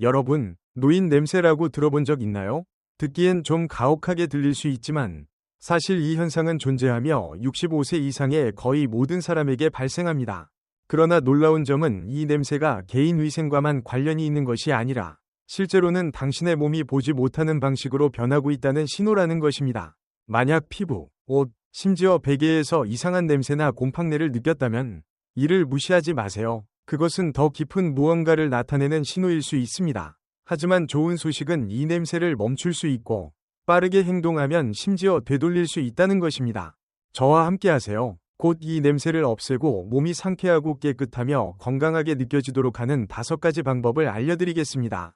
여러분, 노인 냄새라고 들어본 적 있나요? 듣기엔 좀 가혹하게 들릴 수 있지만 사실 이 현상은 존재하며 65세 이상의 거의 모든 사람에게 발생합니다. 그러나 놀라운 점은 이 냄새가 개인 위생과만 관련이 있는 것이 아니라 실제로는 당신의 몸이 보지 못하는 방식으로 변하고 있다는 신호라는 것입니다. 만약 피부, 옷, 심지어 베개에서 이상한 냄새나 곰팡내를 느꼈다면 이를 무시하지 마세요. 그것은 더 깊은 무언가를 나타내는 신호일 수 있습니다. 하지만 좋은 소식은 이 냄새를 멈출 수 있고 빠르게 행동하면 심지어 되돌릴 수 있다는 것입니다. 저와 함께 하세요. 곧 이 냄새를 없애고 몸이 상쾌하고 깨끗하며 건강하게 느껴지도록 하는 다섯 가지 방법을 알려드리겠습니다.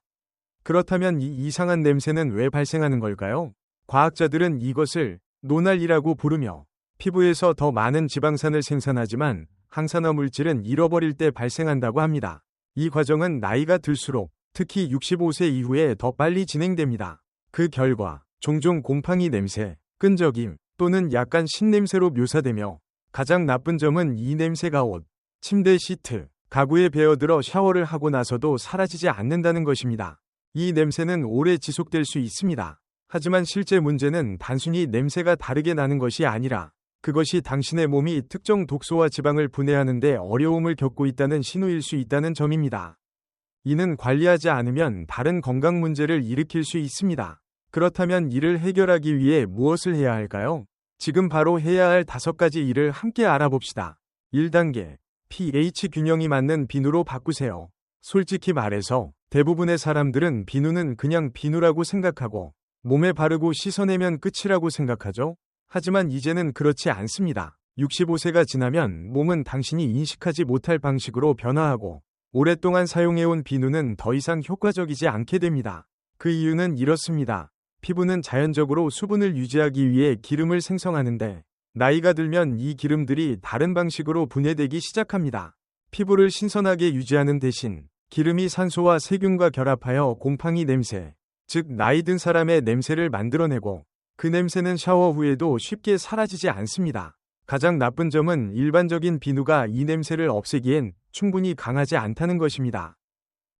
그렇다면 이 이상한 냄새는 왜 발생하는 걸까요? 과학자들은 이것을 노날이라고 부르며 피부에서 더 많은 지방산을 생산하지만 항산화 물질은 잃어버릴 때 발생한다고 합니다. 이 과정은 나이가 들수록 특히 65세 이후에 더 빨리 진행됩니다. 그 결과 종종 곰팡이 냄새, 끈적임 또는 약간 신냄새로 묘사되며 가장 나쁜 점은 이 냄새가 옷, 침대 시트, 가구에 배어들어 샤워를 하고 나서도 사라지지 않는다는 것입니다. 이 냄새는 오래 지속될 수 있습니다. 하지만 실제 문제는 단순히 냄새가 다르게 나는 것이 아니라 그것이 당신의 몸이 특정 독소와 지방을 분해하는데 어려움을 겪고 있다는 신호일 수 있다는 점입니다. 이는 관리하지 않으면 다른 건강 문제를 일으킬 수 있습니다. 그렇다면 이를 해결하기 위해 무엇을 해야 할까요? 지금 바로 해야 할 다섯 가지 일을 함께 알아봅시다. 1단계. pH 균형이 맞는 비누로 바꾸세요. 솔직히 말해서 대부분의 사람들은 비누는 그냥 비누라고 생각하고 몸에 바르고 씻어내면 끝이라고 생각하죠. 하지만 이제는 그렇지 않습니다. 65세가 지나면 몸은 당신이 인식하지 못할 방식으로 변화하고 오랫동안 사용해온 비누는 더 이상 효과적이지 않게 됩니다. 그 이유는 이렇습니다. 피부는 자연적으로 수분을 유지하기 위해 기름을 생성하는데 나이가 들면 이 기름들이 다른 방식으로 분해되기 시작합니다. 피부를 신선하게 유지하는 대신 기름이 산소와 세균과 결합하여 곰팡이 냄새, 즉 나이 든 사람의 냄새를 만들어내고 그 냄새는 샤워 후에도 쉽게 사라지지 않습니다. 가장 나쁜 점은 일반적인 비누가 이 냄새를 없애기엔 충분히 강하지 않다는 것입니다.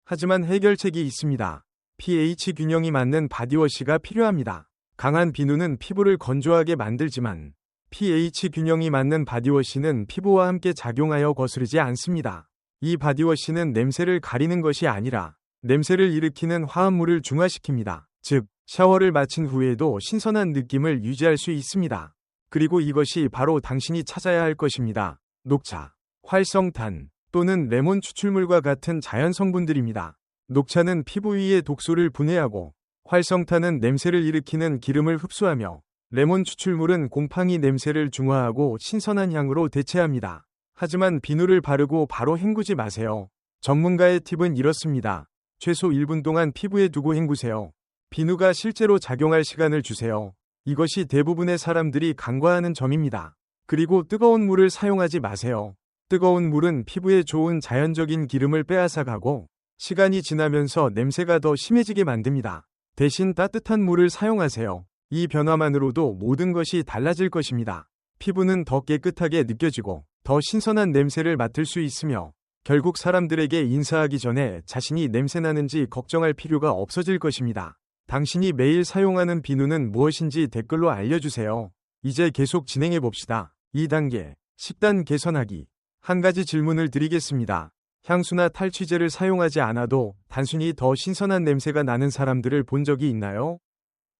하지만 해결책이 있습니다. pH 균형이 맞는 바디워시가 필요합니다. 강한 비누는 피부를 건조하게 만들지만 pH 균형이 맞는 바디워시는 피부와 함께 작용하여 거스르지 않습니다. 이 바디워시는 냄새를 가리는 것이 아니라 냄새를 일으키는 화합물을 중화시킵니다. 즉, 샤워를 마친 후에도 신선한 느낌을 유지할 수 있습니다. 그리고 이것이 바로 당신이 찾아야 할 것입니다. 녹차, 활성탄 또는 레몬 추출물과 같은 자연 성분들입니다. 녹차는 피부 위에 독소를 분해하고 활성탄은 냄새를 일으키는 기름을 흡수하며 레몬 추출물은 곰팡이 냄새를 중화하고 신선한 향으로 대체합니다. 하지만 비누를 바르고 바로 헹구지 마세요. 전문가의 팁은 이렇습니다. 최소 1분 동안 피부에 두고 헹구세요. 비누가 실제로 작용할 시간을 주세요. 이것이 대부분의 사람들이 간과하는 점입니다. 그리고 뜨거운 물을 사용하지 마세요. 뜨거운 물은 피부에 좋은 자연적인 기름을 빼앗아가고 시간이 지나면서 냄새가 더 심해지게 만듭니다. 대신 따뜻한 물을 사용하세요. 이 변화만으로도 모든 것이 달라질 것입니다. 피부는 더 깨끗하게 느껴지고 더 신선한 냄새를 맡을 수 있으며 결국 사람들에게 인사하기 전에 자신이 냄새나는지 걱정할 필요가 없어질 것입니다. 당신이 매일 사용하는 비누는 무엇인지 댓글로 알려주세요. 이제 계속 진행해 봅시다. 2단계 식단 개선하기 한 가지 질문을 드리겠습니다. 향수나 탈취제를 사용하지 않아도 단순히 더 신선한 냄새가 나는 사람들을 본 적이 있나요?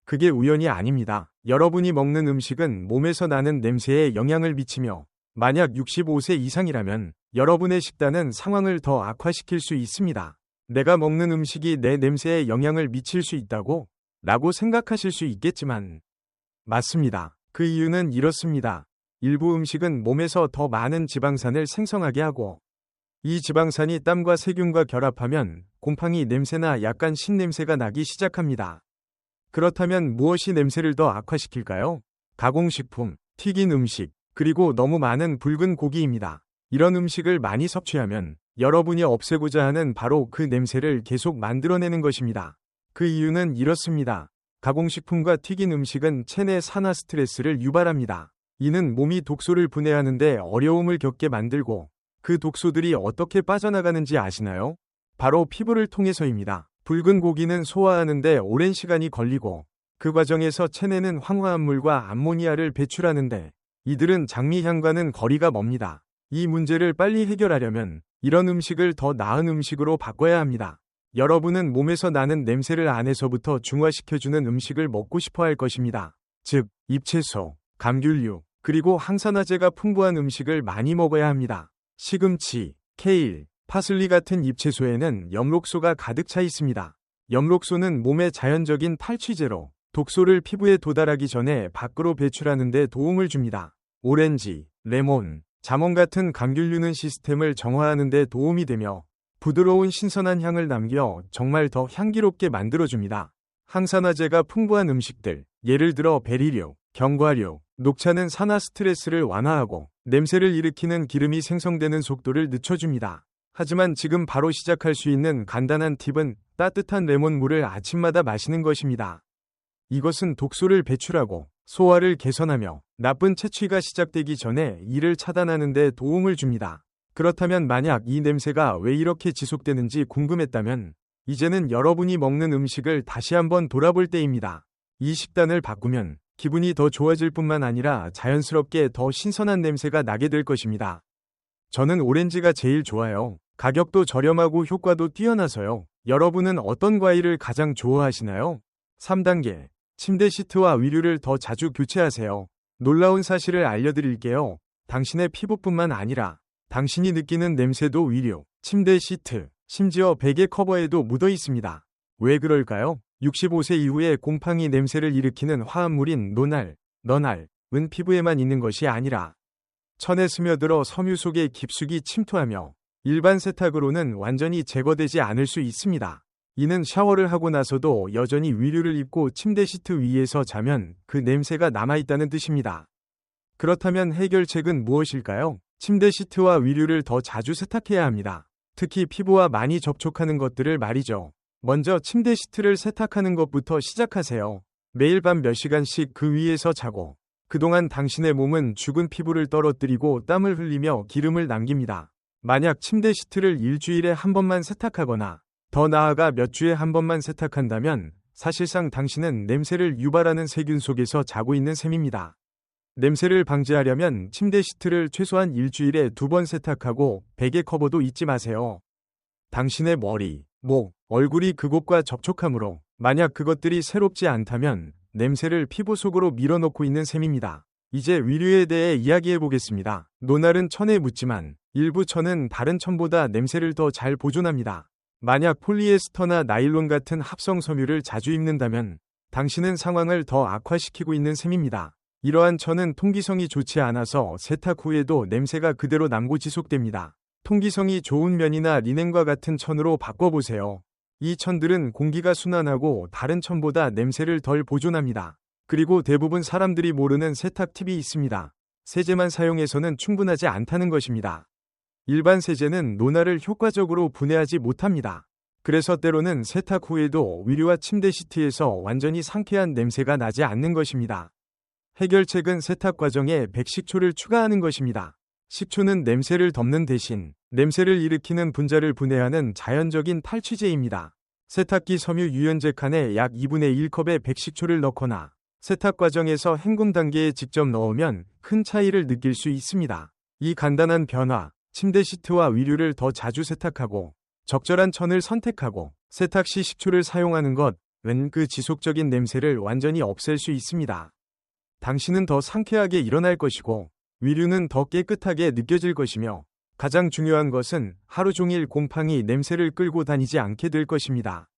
그게 우연이 아닙니다. 여러분이 먹는 음식은 몸에서 나는 냄새에 영향을 미치며 만약 65세 이상이라면 여러분의 식단은 상황을 더 악화시킬 수 있습니다. 내가 먹는 음식이 내 냄새에 영향을 미칠 수 있다고? 라고 생각하실 수 있겠지만 맞습니다. 그 이유는 이렇습니다. 일부 음식은 몸에서 더 많은 지방산을 생성하게 하고 이 지방산이 땀과 세균과 결합하면 곰팡이 냄새나 약간 신냄새가 나기 시작합니다. 그렇다면 무엇이 냄새를 더 악화시킬까요? 가공식품, 튀긴 음식, 그리고 너무 많은 붉은 고기입니다. 이런 음식을 많이 섭취하면 여러분이 없애고자 하는 바로 그 냄새를 계속 만들어내는 것입니다. 그 이유는 이렇습니다. 가공식품과 튀긴 음식은 체내 산화 스트레스를 유발합니다. 이는 몸이 독소를 분해하는데 어려움을 겪게 만들고 그 독소들이 어떻게 빠져나가는지 아시나요? 바로 피부를 통해서입니다. 붉은 고기는 소화하는데 오랜 시간이 걸리고 그 과정에서 체내는 황화합물과 암모니아를 배출하는데 이들은 장미향과는 거리가 멉니다. 이 문제를 빨리 해결하려면 이런 음식을 더 나은 음식으로 바꿔야 합니다. 여러분은 몸에서 나는 냄새를 안에서부터 중화시켜주는 음식을 먹고 싶어 할 것입니다. 즉, 잎채소, 감귤류, 그리고 항산화제가 풍부한 음식을 많이 먹어야 합니다. 시금치, 케일, 파슬리 같은 잎채소에는 엽록소가 가득 차 있습니다. 엽록소는 몸의 자연적인 탈취제로 독소를 피부에 도달하기 전에 밖으로 배출하는 데 도움을 줍니다. 오렌지, 레몬, 자몽 같은 감귤류는 시스템을 정화하는 데 도움이 되며 부드러운 신선한 향을 남겨 정말 더 향기롭게 만들어줍니다. 항산화제가 풍부한 음식들, 예를 들어 베리류, 견과류, 녹차는 산화 스트레스를 완화하고 냄새를 일으키는 기름이 생성되는 속도를 늦춰줍니다. 하지만 지금 바로 시작할 수 있는 간단한 팁은 따뜻한 레몬물을 아침마다 마시는 것입니다. 이것은 독소를 배출하고 소화를 개선하며 나쁜 채취가 시작되기 전에 이를 차단하는 데 도움을 줍니다. 그렇다면 만약 이 냄새가 왜 이렇게 지속되는지 궁금했다면 이제는 여러분이 먹는 음식을 다시 한번 돌아볼 때입니다. 이 식단을 바꾸면 기분이 더 좋아질 뿐만 아니라 자연스럽게 더 신선한 냄새가 나게 될 것입니다. 저는 오렌지가 제일 좋아요. 가격도 저렴하고 효과도 뛰어나서요. 여러분은 어떤 과일을 가장 좋아하시나요? 3단계. 침대 시트와 위류를 더 자주 교체하세요. 놀라운 사실을 알려드릴게요. 당신의 피부뿐만 아니라 당신이 느끼는 냄새도 위류, 침대 시트, 심지어 베개 커버에도 묻어 있습니다. 왜 그럴까요? 65세 이후에 곰팡이 냄새를 일으키는 화합물인 노날, 너날 은 피부에만 있는 것이 아니라 천에 스며들어 섬유 속에 깊숙이 침투하며 일반 세탁으로는 완전히 제거되지 않을 수 있습니다. 이는 샤워를 하고 나서도 여전히 위류를 입고 침대 시트 위에서 자면 그 냄새가 남아있다는 뜻입니다. 그렇다면 해결책은 무엇일까요? 침대 시트와 위류를 더 자주 세탁해야 합니다. 특히 피부와 많이 접촉하는 것들을 말이죠. 먼저 침대 시트를 세탁하는 것부터 시작하세요. 매일 밤 몇 시간씩 그 위에서 자고 그동안 당신의 몸은 죽은 피부를 떨어뜨리고 땀을 흘리며 기름을 남깁니다. 만약 침대 시트를 일주일에 한 번만 세탁하거나 더 나아가 몇 주에 한 번만 세탁한다면 사실상 당신은 냄새를 유발하는 세균 속에서 자고 있는 셈입니다. 냄새를 방지하려면 침대 시트를 최소한 일주일에 두 번 세탁하고 베개 커버도 잊지 마세요. 당신의 머리, 목, 얼굴이 그곳과 접촉하므로 만약 그것들이 새롭지 않다면 냄새를 피부 속으로 밀어넣고 있는 셈입니다. 이제 위류에 대해 이야기해 보겠습니다. 노날은 천에 묻지만 일부 천은 다른 천보다 냄새를 더 잘 보존합니다. 만약 폴리에스터나 나일론 같은 합성 섬유를 자주 입는다면 당신은 상황을 더 악화시키고 있는 셈입니다. 이러한 천은 통기성이 좋지 않아서 세탁 후에도 냄새가 그대로 남고 지속됩니다. 통기성이 좋은 면이나 리넨과 같은 천으로 바꿔보세요. 이 천들은 공기가 순환하고 다른 천보다 냄새를 덜 보존합니다. 그리고 대부분 사람들이 모르는 세탁 팁이 있습니다. 세제만 사용해서는 충분하지 않다는 것입니다. 일반 세제는 노날을 효과적으로 분해하지 못합니다. 그래서 때로는 세탁 후에도 위류와 침대 시트에서 완전히 상쾌한 냄새가 나지 않는 것입니다. 해결책은 세탁 과정에 백식초를 추가하는 것입니다. 식초는 냄새를 덮는 대신 냄새를 일으키는 분자를 분해하는 자연적인 탈취제입니다. 세탁기 섬유 유연제 칸에 약 2분의 1컵의 백식초를 넣거나 세탁 과정에서 헹굼 단계에 직접 넣으면 큰 차이를 느낄 수 있습니다. 이 간단한 변화, 침대 시트와 위류를 더 자주 세탁하고 적절한 천을 선택하고 세탁 시 식초를 사용하는 것은 그 지속적인 냄새를 완전히 없앨 수 있습니다. 당신은 더 상쾌하게 일어날 것이고 위류는 더 깨끗하게 느껴질 것이며 가장 중요한 것은 하루 종일 곰팡이 냄새를 끌고 다니지 않게 될 것입니다.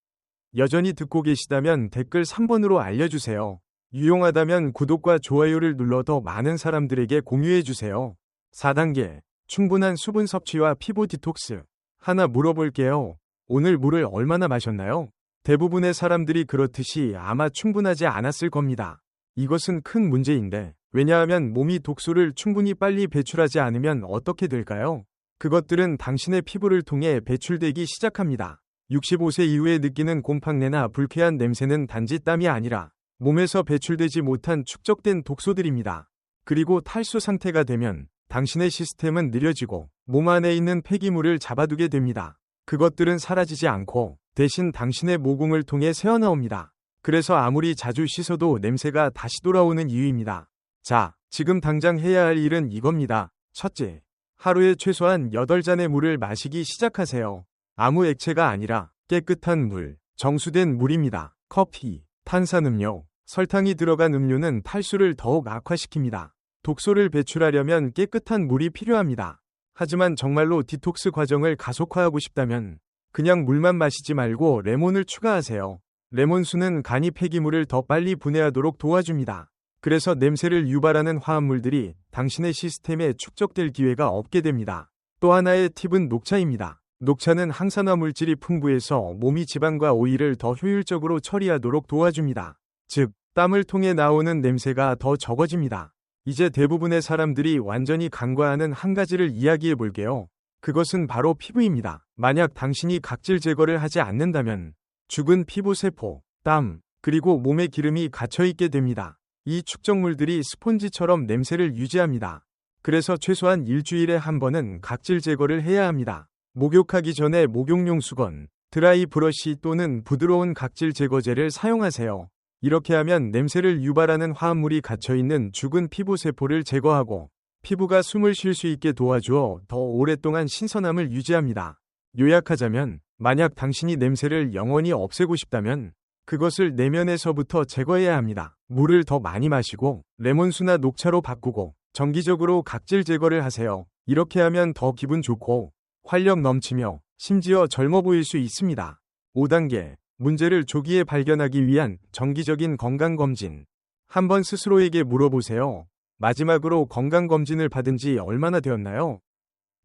여전히 듣고 계시다면 댓글 3번으로 알려주세요. 유용하다면 구독과 좋아요를 눌러 더 많은 사람들에게 공유해주세요. 4단계 충분한 수분 섭취와 피부 디톡스 하나 물어볼게요. 오늘 물을 얼마나 마셨나요? 대부분의 사람들이 그렇듯이 아마 충분하지 않았을 겁니다. 이것은 큰 문제인데 왜냐하면 몸이 독소를 충분히 빨리 배출하지 않으면 어떻게 될까요? 그것들은 당신의 피부를 통해 배출되기 시작합니다. 65세 이후에 느끼는 곰팡내나 불쾌한 냄새는 단지 땀이 아니라 몸에서 배출되지 못한 축적된 독소들입니다. 그리고 탈수 상태가 되면 당신의 시스템은 느려지고 몸 안에 있는 폐기물을 잡아두게 됩니다. 그것들은 사라지지 않고 대신 당신의 모공을 통해 새어나옵니다. 그래서 아무리 자주 씻어도 냄새가 다시 돌아오는 이유입니다. 자, 지금 당장 해야 할 일은 이겁니다. 첫째, 하루에 최소한 8잔의 물을 마시기 시작하세요. 아무 액체가 아니라 깨끗한 물, 정수된 물입니다. 커피, 탄산음료, 설탕이 들어간 음료는 탈수를 더욱 악화시킵니다. 독소를 배출하려면 깨끗한 물이 필요합니다. 하지만 정말로 디톡스 과정을 가속화하고 싶다면 그냥 물만 마시지 말고 레몬을 추가하세요. 레몬수는 간이 폐기물을 더 빨리 분해하도록 도와줍니다. 그래서 냄새를 유발하는 화합물들이 당신의 시스템에 축적될 기회가 없게 됩니다. 또 하나의 팁은 녹차입니다. 녹차는 항산화 물질이 풍부해서 몸이 지방과 오일을 더 효율적으로 처리하도록 도와줍니다. 즉, 땀을 통해 나오는 냄새가 더 적어집니다. 이제 대부분의 사람들이 완전히 간과하는 한 가지를 이야기해 볼게요. 그것은 바로 피부입니다. 만약 당신이 각질 제거를 하지 않는다면 죽은 피부 세포, 땀, 그리고 몸에 기름이 갇혀 있게 됩니다. 이 축적물들이 스폰지처럼 냄새를 유지합니다. 그래서 최소한 일주일에 한 번은 각질 제거를 해야 합니다. 목욕하기 전에 목욕용 수건, 드라이 브러쉬 또는 부드러운 각질 제거제를 사용하세요. 이렇게 하면 냄새를 유발하는 화합물이 갇혀있는 죽은 피부 세포를 제거하고 피부가 숨을 쉴 수 있게 도와주어 더 오랫동안 신선함을 유지합니다. 요약하자면 만약 당신이 냄새를 영원히 없애고 싶다면 그것을 내면에서부터 제거해야 합니다. 물을 더 많이 마시고 레몬수나 녹차로 바꾸고 정기적으로 각질 제거를 하세요. 이렇게 하면 더 기분 좋고 활력 넘치며 심지어 젊어 보일 수 있습니다. 5단계 문제를 조기에 발견하기 위한 정기적인 건강검진. 한번 스스로에게 물어보세요. 마지막으로 건강검진을 받은 지 얼마나 되었나요?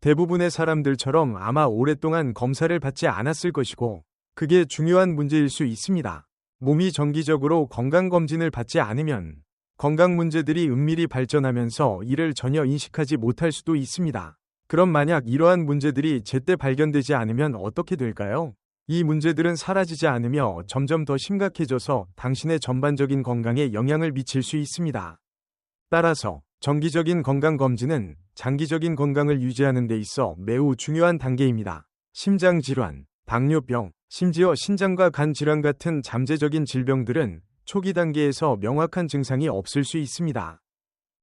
대부분의 사람들처럼 아마 오랫동안 검사를 받지 않았을 것이고, 그게 중요한 문제일 수 있습니다. 몸이 정기적으로 건강검진을 받지 않으면 건강 문제들이 은밀히 발전하면서 이를 전혀 인식하지 못할 수도 있습니다. 그럼 만약 이러한 문제들이 제때 발견되지 않으면 어떻게 될까요? 이 문제들은 사라지지 않으며 점점 더 심각해져서 당신의 전반적인 건강에 영향을 미칠 수 있습니다. 따라서 정기적인 건강검진은 장기적인 건강을 유지하는 데 있어 매우 중요한 단계입니다. 심장질환, 당뇨병, 심지어 신장과 간 질환 같은 잠재적인 질병들은 초기 단계에서 명확한 증상이 없을 수 있습니다.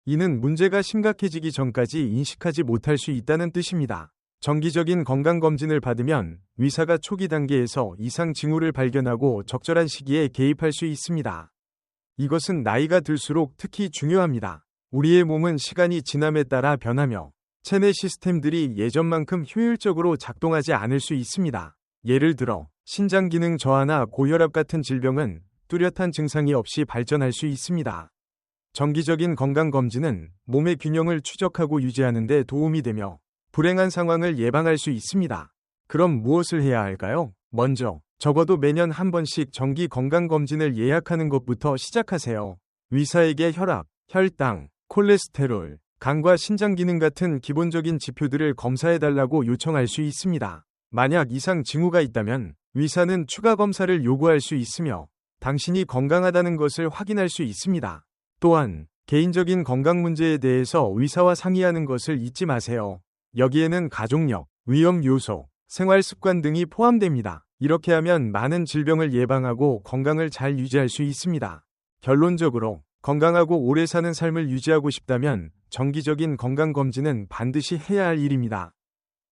이는 문제가 심각해지기 전까지 인식하지 못할 수 있다는 뜻입니다. 정기적인 건강검진을 받으면 의사가 초기 단계에서 이상 징후를 발견하고 적절한 시기에 개입할 수 있습니다. 이것은 나이가 들수록 특히 중요합니다. 우리의 몸은 시간이 지남에 따라 변하며 체내 시스템들이 예전만큼 효율적으로 작동하지 않을 수 있습니다. 예를 들어 신장 기능 저하나 고혈압 같은 질병은 뚜렷한 증상이 없이 발전할 수 있습니다. 정기적인 건강검진은 몸의 균형을 추적하고 유지하는 데 도움이 되며 불행한 상황을 예방할 수 있습니다. 그럼 무엇을 해야 할까요? 먼저, 적어도 매년 한 번씩 정기 건강검진을 예약하는 것부터 시작하세요. 의사에게 혈압, 혈당, 콜레스테롤, 간과 신장 기능 같은 기본적인 지표들을 검사해 달라고 요청할 수 있습니다. 만약 이상 징후가 있다면 의사는 추가 검사를 요구할 수 있으며 당신이 건강하다는 것을 확인할 수 있습니다. 또한 개인적인 건강 문제에 대해서 의사와 상의하는 것을 잊지 마세요. 여기에는 가족력, 위험 요소, 생활 습관 등이 포함됩니다. 이렇게 하면 많은 질병을 예방하고 건강을 잘 유지할 수 있습니다. 결론적으로 건강하고 오래 사는 삶을 유지하고 싶다면 정기적인 건강검진은 반드시 해야 할 일입니다.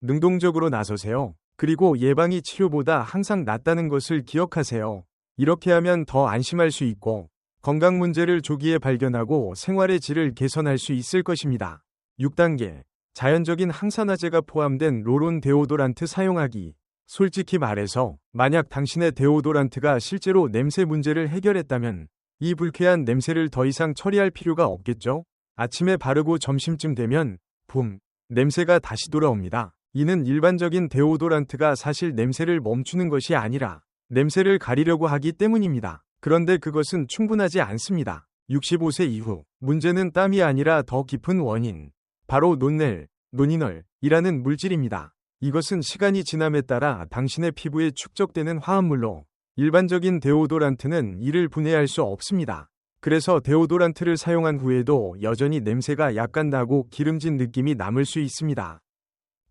능동적으로 나서세요. 그리고 예방이 치료보다 항상 낫다는 것을 기억하세요. 이렇게 하면 더 안심할 수 있고 건강 문제를 조기에 발견하고 생활의 질을 개선할 수 있을 것입니다. 6단계. 자연적인 항산화제가 포함된 로론 데오도란트 사용하기. 솔직히 말해서 만약 당신의 데오도란트가 실제로 냄새 문제를 해결했다면 이 불쾌한 냄새를 더 이상 처리할 필요가 없겠죠? 아침에 바르고 점심쯤 되면 붐 냄새가 다시 돌아옵니다. 이는 일반적인 데오도란트가 사실 냄새를 멈추는 것이 아니라 냄새를 가리려고 하기 때문입니다. 그런데 그것은 충분하지 않습니다. 65세 이후 문제는 땀이 아니라 더 깊은 원인 바로 논넬, 노니널이라는 물질입니다. 이것은 시간이 지남에 따라 당신의 피부에 축적되는 화합물로 일반적인 데오도란트는 이를 분해할 수 없습니다. 그래서 데오도란트를 사용한 후에도 여전히 냄새가 약간 나고 기름진 느낌이 남을 수 있습니다.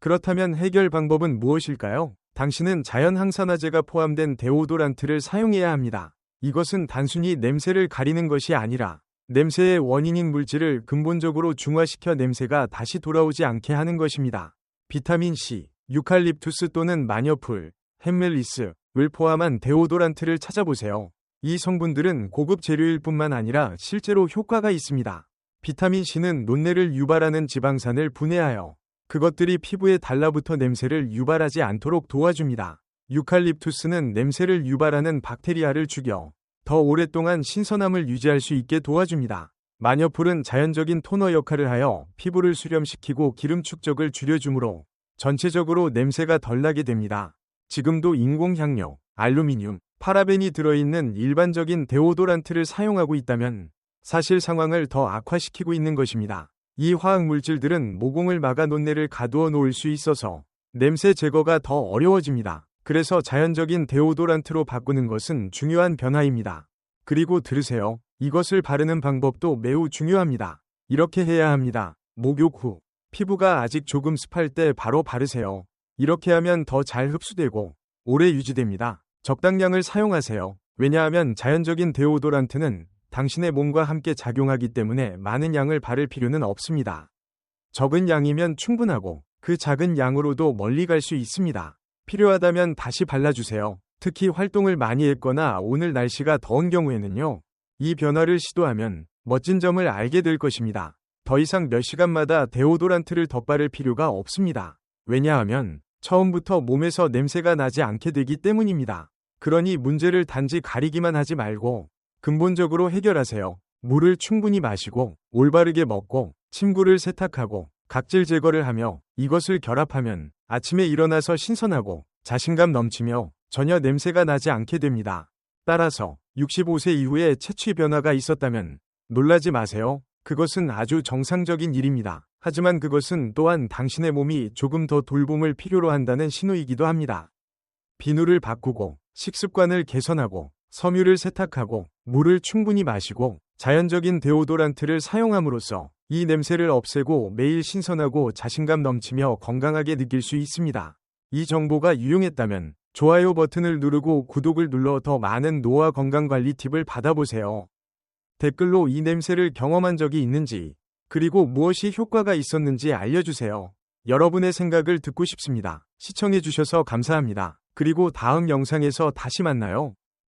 그렇다면 해결 방법은 무엇일까요? 당신은 자연 항산화제가 포함된 데오도란트를 사용해야 합니다. 이것은 단순히 냄새를 가리는 것이 아니라 냄새의 원인인 물질을 근본적으로 중화시켜 냄새가 다시 돌아오지 않게 하는 것입니다. 비타민 C, 유칼립투스 또는 마녀풀, 햄멜리스를 포함한 데오도란트를 찾아보세요. 이 성분들은 고급 재료일 뿐만 아니라 실제로 효과가 있습니다. 비타민 C는 논내를 유발하는 지방산을 분해하여 그것들이 피부에 달라붙어 냄새를 유발하지 않도록 도와줍니다. 유칼립투스는 냄새를 유발하는 박테리아를 죽여 더 오랫동안 신선함을 유지할 수 있게 도와줍니다. 마녀풀은 자연적인 토너 역할을 하여 피부를 수렴시키고 기름 축적을 줄여주므로 전체적으로 냄새가 덜 나게 됩니다. 지금도 인공향료, 알루미늄, 파라벤이 들어있는 일반적인 데오도란트를 사용하고 있다면 사실 상황을 더 악화시키고 있는 것입니다. 이 화학 물질들은 모공을 막아 논내를 가두어 놓을 수 있어서 냄새 제거가 더 어려워집니다. 그래서 자연적인 데오도란트로 바꾸는 것은 중요한 변화입니다. 그리고 들으세요. 이것을 바르는 방법도 매우 중요합니다. 이렇게 해야 합니다. 목욕 후 피부가 아직 조금 습할 때 바로 바르세요. 이렇게 하면 더 잘 흡수되고 오래 유지됩니다. 적당량을 사용하세요. 왜냐하면 자연적인 데오도란트는 당신의 몸과 함께 작용하기 때문에 많은 양을 바를 필요는 없습니다. 적은 양이면 충분하고 그 작은 양으로도 멀리 갈 수 있습니다. 필요하다면 다시 발라주세요. 특히 활동을 많이 했거나 오늘 날씨가 더운 경우에는요. 이 변화를 시도하면 멋진 점을 알게 될 것입니다. 더 이상 몇 시간마다 데오도란트를 덧바를 필요가 없습니다. 왜냐하면 처음부터 몸에서 냄새가 나지 않게 되기 때문입니다. 그러니 문제를 단지 가리기만 하지 말고 근본적으로 해결하세요. 물을 충분히 마시고 올바르게 먹고 침구를 세탁하고 각질 제거를 하며 이것을 결합하면 아침에 일어나서 신선하고 자신감 넘치며 전혀 냄새가 나지 않게 됩니다. 따라서 65세 이후에 채취 변화가 있었다면 놀라지 마세요. 그것은 아주 정상적인 일입니다. 하지만 그것은 또한 당신의 몸이 조금 더 돌봄을 필요로 한다는 신호이기도 합니다. 비누를 바꾸고 식습관을 개선하고 섬유를 세탁하고 물을 충분히 마시고 자연적인 데오도란트를 사용함으로써 이 냄새를 없애고 매일 신선하고 자신감 넘치며 건강하게 느낄 수 있습니다. 이 정보가 유용했다면 좋아요 버튼을 누르고 구독을 눌러 더 많은 노화 건강관리 팁을 받아보세요. 댓글로 이 냄새를 경험한 적이 있는지, 그리고 무엇이 효과가 있었는지 알려주세요. 여러분의 생각을 듣고 싶습니다. 시청해주셔서 감사합니다. 그리고 다음 영상에서 다시 만나요.